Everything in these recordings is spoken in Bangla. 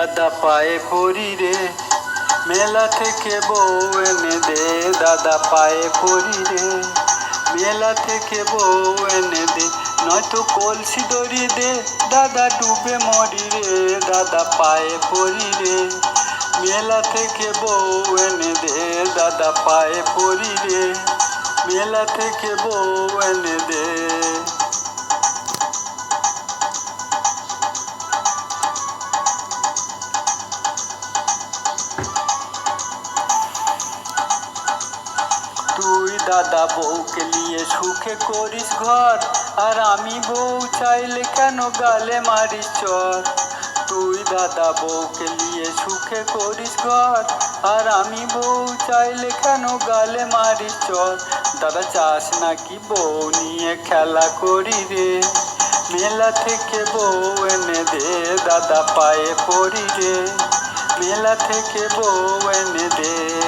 দাদা পায়ে পড়ি রে। মেলা থেকে বউ এনে দে, দাদা পায়ে পড়ি রে। মেলা থেকে বউ এনে দে, নয়তো কলসি দড়ি দে, দাদা ডুবে মরি রে, দাদা পায়ে পড়ি রে। মেলা থেকে বউ এনে দে, দাদা পায়ে পড়ি রে। মেলা থেকে বউ এনে দে। দাদা বউকে নিয়ে সুখে করিস ঘর। আর আমি বউ চাইলে কেন গালে মারিস চর? তুই দাদা বউকে নিয়ে সুখে করিস ঘর। আর আমি বউ চাইলে কেন গালে মারিস চর? দাদা চাস নাকি বউ নিয়ে খেলা করি রে? মেলা থেকে বউ এনে দে, দাদা পায়ে পড়ি রে। মেলা থেকে বউ এনে দে।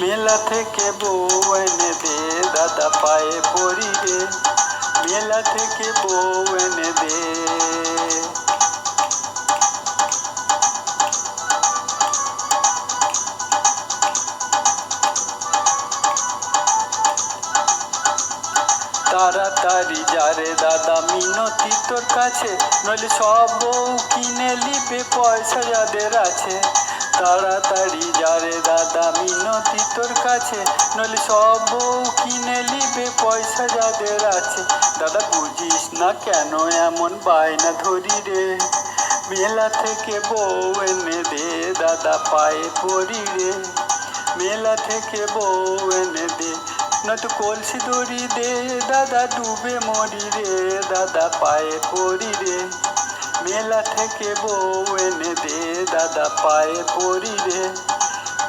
মেলা থেকে বউ এনে দে, দাদা পায়ে পড়ি রে। মেলা থেকে বউ এনে দে। তাড়াতাড়ি যারে দাদা, মিনতি তোর কাছে। নইলে সব বউ কিনে লিবে পয়সা যাদের আছে। তাড়াতাড়ি যারে দাদা, মিনতি তোর কাছে। নইলে সব কিনে লিবে পয়সা যাদের আছে। দাদা, বুঝিস না কেন এমন বায়না ধরি রে? মেলা থেকে বউ এনে দে, দাদা, পায়ে পড়ি রে। মেলা থেকে বউ এনে দে, নয়তো কলসি দড়ি দে, দাদা, ডুবে মরি রে। দাদা, পায়ে পড়ি রে। মেলা থেকে বউ এনে দে দাদা পায়ে পড়ি রে।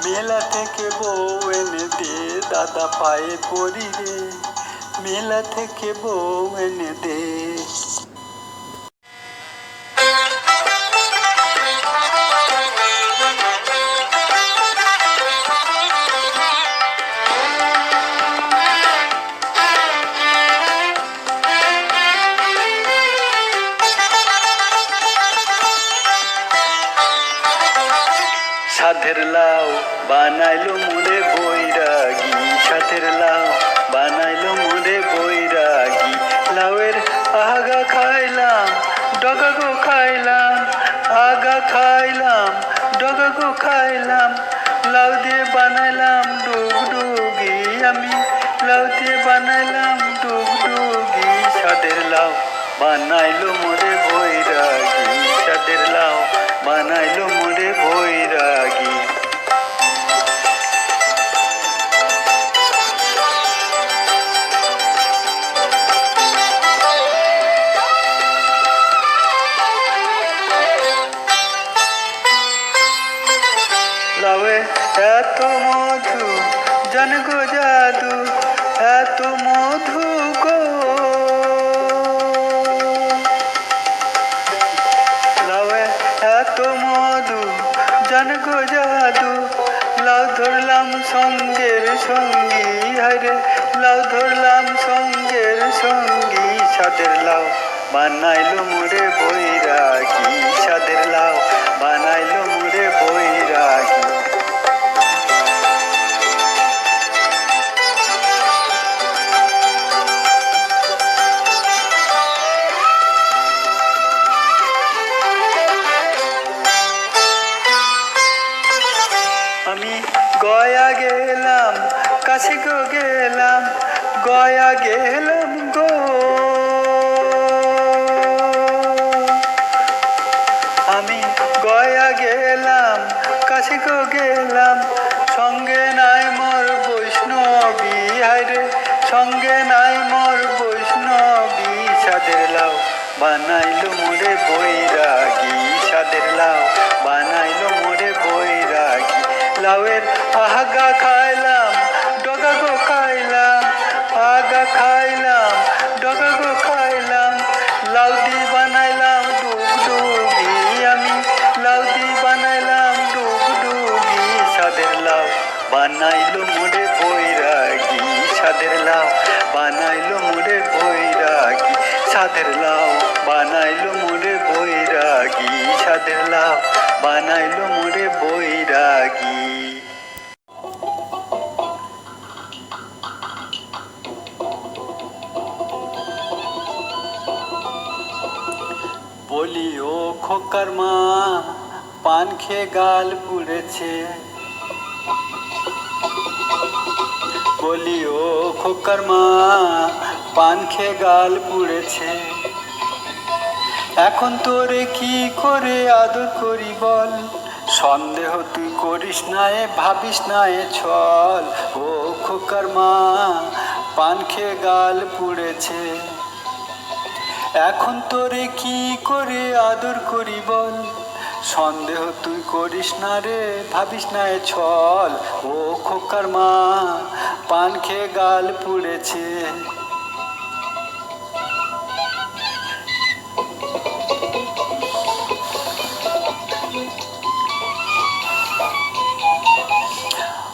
মেলা থেকে বউ এনে দে দাদা পায়ে পড়ি রে। মেলা থেকে বউ এনে দে সাধের লাউ, বানাইলো মোরে বৈরাগী। সাধের লাউ, বানাইলো মোরে বৈরাগী। লাউয়ের আগা খাইলাম ডগা গো খাইলাম, আগা খাইলাম ডগা গো খাইলাম। লাউ দিয়ে বানাইলাম ডুগডুগি আমি, লাউ দিয়ে বানাইলাম বানাইলো মোরে বৈরাগী, সাদের লাও বানাইলো মোরে বৈরাগী। লাউয়ে, এত মধু জান জাদু, এত মধু গো। ধরলাম সঙ্গের সঙ্গী হারে লাউ ধরলাম সঙ্গের সঙ্গী সাদের লাউ বানাইলো মোরে বৈরাগী সাদের লাউ বানাইলো মোরে বৈরাগী। আমি গয়া গেলাম, কাছে গো গেলাম, গয়া গেলাম গো। আমি গয়া গেলাম, কাছে গো গেলাম, সঙ্গে নাই মোর বৈষ্ণবী হায়রে সঙ্গে নাই মোর বৈষ্ণবী সাদের লাউ বানাইলো মোরে বৈরাগী সাদের লাউ বানাইলো মোরে লাউয়ের আহাগা খাইলাম ডগা গো খাইলাম আগা খাইলাম ডগা গো খাইলাম। লাউ দি বানাইলাম ডুব ডুবি আমি লাউ দি বানাইলাম ডুব ডুবি সাদের লাউ। বানাইলো মোড়ে বইরা মোরে বৈরাগী। সাদের লাউ বানাইলো মোরে বৈরাগী। সাদের লাউ বানাইলো মোরে বৈরাগী। বলি ও খোকার মা পান খেয়ে গাল পুড়েছে। বলি ও খোকার মা পান খেয়ে গাল পুড়েছে। এখন তোরে কি করে আদর করি বল? সন্দেহ তুই করিস না এ, ভাবিস না এ ছল। ও খোকার মা পান খেয়ে গাল পুড়েছে। এখন তোরে কি করে আদর করি বল? সন্দেহ তুই করিস না রে, ভাবিস না এ ছল। ও খোকার মা পান খেয়ে গাল পুড়েছে।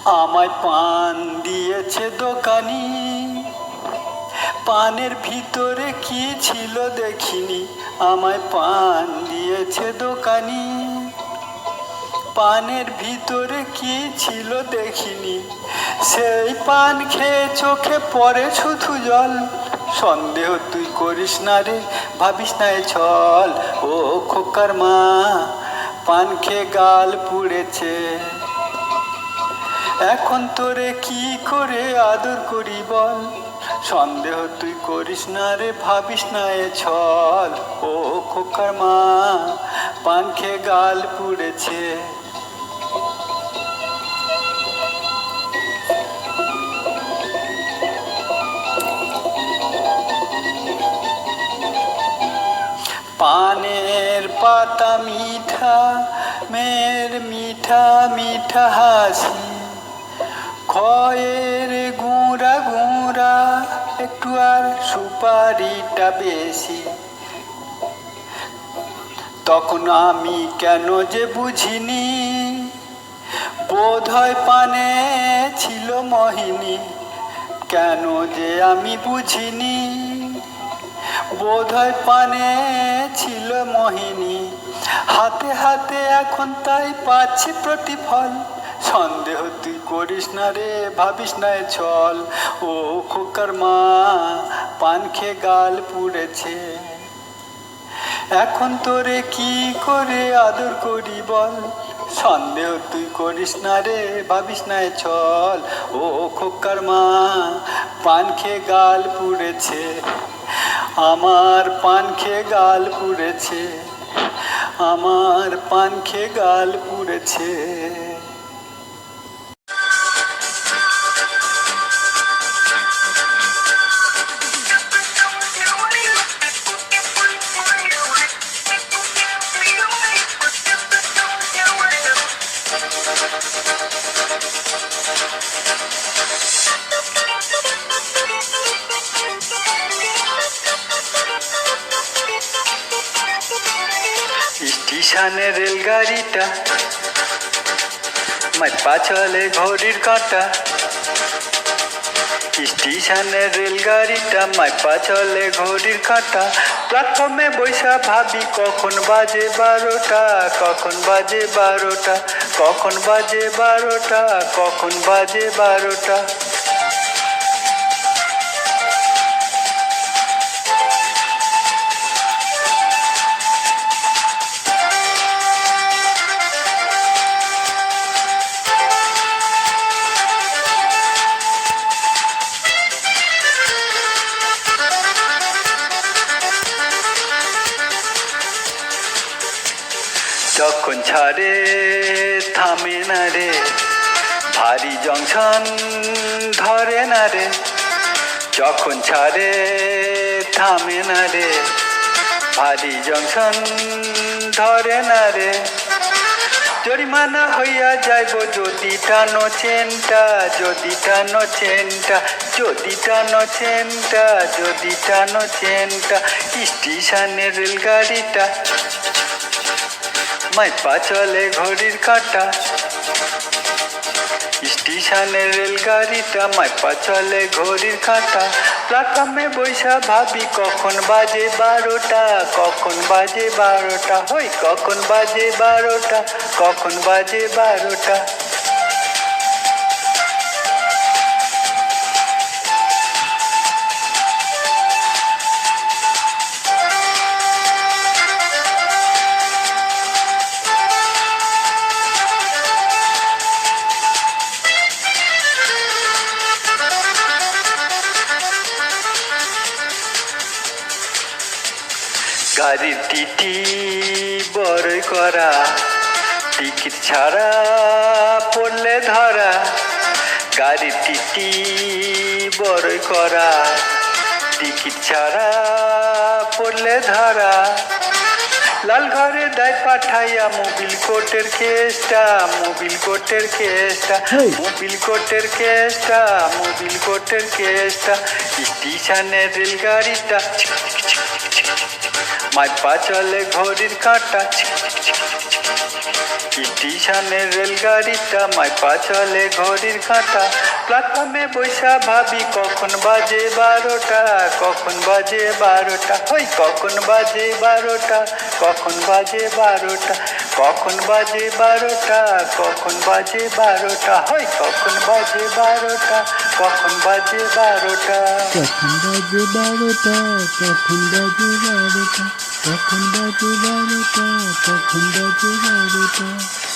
আমায় পান দিয়েছে দোকানি। পানের ভিতরে কি ছিল দেখিনি। আমায় পান দিয়েছে দোকানি। পানের ভিতরে কি ছিল দেখিনি। সেই পান খেয়ে চোখে পড়ে শুধু জল। সন্দেহ তুই করিস না রে, ভাবিস না এ ছল। ও খোকার মা, পান খেয়ে গাল পুড়েছে। এখন তোরে কি করে আদর করি বল? সন্দেহ তুই করিস না রে, ভাবিস না এ ছল। ও খোকার মা, পান খেয়ে গাল পুড়েছে। পানের পাতা মিঠা মের মিঠা মিঠা হাসি। খয়ের গুঁড়া গুঁড়া, একটু আর সুপারিটা বেশি। তখন আমি কেন যে বুঝিনি? বোধ হয় পানে ছিল মোহিনী। কেন যে আমি বুঝিনি? বোধ হয় পানে ছিল মোহিনী। হাতে হাতে এখন তাই পাচ্ছি প্রতিফল। সন্দেহ তুই করিস না রে, ভাবিস না চল ও খোকার মা, পান খেয়ে গাল পুড়েছে। এখন তোরে কি করে আদর করি বল? সন্দেহ তুই করিস না রে, ভাবিস না চল ও খোকার মা, পান খেয়ে গাল পুড়েছে। আমার পান খেয়ে গাল পুড়েছে আমার পান খেয়ে গাল পুড়েছে। স্টেশনে রেলগাড়িটা, মাই পাছলে ঘড়ির কাঁটা। স্টেশনে রেলগাড়িটা, মাই পাছলে ঘড়ির কাঁটা। প্ল্যাটফর্মে বৈশা ভাবি, কখন বাজে বারোটা, কখন বাজে বারোটা, কখন বাজে বারোটা, কখন বাজে বারোটা। ছাড়ে থামে না রে। ভারী জংশন ধরে না রে। যখন ছাড়ে, থামে না রে। ভারী জংশন ধরে না রে। জরিমানা হইয়া যাইব যদি টানো চেনটা, যদি টানো চেনটা, যদি টানো চেনটা, যদি টানো চেনটা। স্টেশনের রেলগাড়িটা মাই পা চলে ঘড়ির কাঁটা। স্টেশনের রেলগাড়িটা মাইপা চলে ঘড়ির কাটা। প্ল্যাটফর্মে বৈশা ভাবি, কখন বাজে বারোটা? কখন বাজে বারোটা? হই, কখন বাজে বারোটা? কখন বাজে বারোটা? গাড়ির টিটি বড়ই করা টিকিট ছাড়া পড়লে ধরা গাড়ির টিটি বড়ই করা টিকিট ছাড়া পড়লে ধরা লাল ঘরে দেয় পাঠাইয়া মোবিল কোটের কেসটা মোবিল কোটের কেসটা। মোবিল কোটের কেসটা মোবিল কোটের কেসটা স্টেশনের রেলগাড়িটা মাই পা চলে ঘড়ির কাঁটা। স্টেশনের রেলগাড়িটা মাই পা চলে ঘড়ির কাঁটা। প্ল্যাটফর্মে বৈশা ভাবি, কখন বাজে বারোটা? কখন বাজে বারোটা? হই, কখন বাজে বারোটা? কখন বাজে বারোটা? কখন বাজে বারোটা? কখন বাজে বারোটা? হয়, কখন বাজে বারোটা? কখন বাজে বারোটা? কখন বাজে বারোটা? কখন বাজে বারোটা? কখন বাজে বারোটা? কখন বাজে বারোটা?